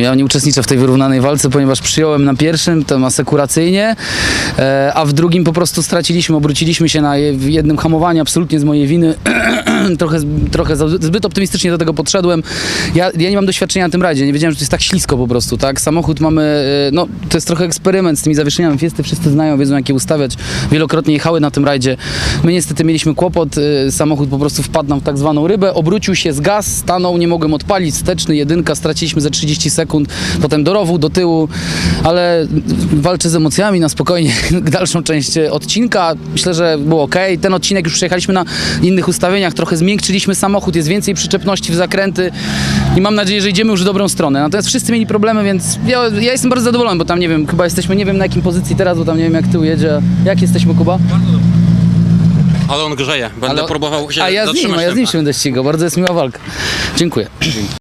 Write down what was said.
Ja nie uczestniczę w tej wyrównanej walce, ponieważ przyjąłem na pierwszym tam asekuracyjnie, e, a w drugim po prostu straciliśmy, obróciliśmy się na jednym hamowaniu, absolutnie z mojej winy. trochę, trochę zbyt optymistycznie do tego podszedłem. Ja, ja nie mam doświadczenia na tym rajdzie, nie wiedziałem, że to jest tak ślisko po prostu, tak? Samochód mamy, e, no to jest trochę eksperyment z tymi zawieszeniami Fiesty, wszyscy znają, wiedzą jak je ustawiać. Wielokrotnie jechały na tym rajdzie. My niestety mieliśmy kłopot, e, samochód po prostu wpadł nam w tak zwaną rybę, obrócił się z gaz, stanął, nie mogłem odpalić, wsteczny, jedynka, straciliśmy za 30 sekund, potem do rowu, do tyłu, ale walczę z emocjami na spokojnie dalszą część odcinka. Myślę, że było ok. Ten odcinek już przejechaliśmy na innych ustawieniach, trochę zmiękczyliśmy samochód, jest więcej przyczepności w zakręty i mam nadzieję, że idziemy już w dobrą stronę. Natomiast wszyscy mieli problemy, więc ja, ja jestem bardzo zadowolony, bo tam nie wiem, chyba jesteśmy, nie wiem na jakim pozycji teraz, bo tam nie wiem jak tył jedzie. Jak jesteśmy, Kuba? Ale on grzeje. Będę Ale- próbował się A ja z nim, a ja z nim się będę ścigał. Bardzo jest miła walka. Dziękuję.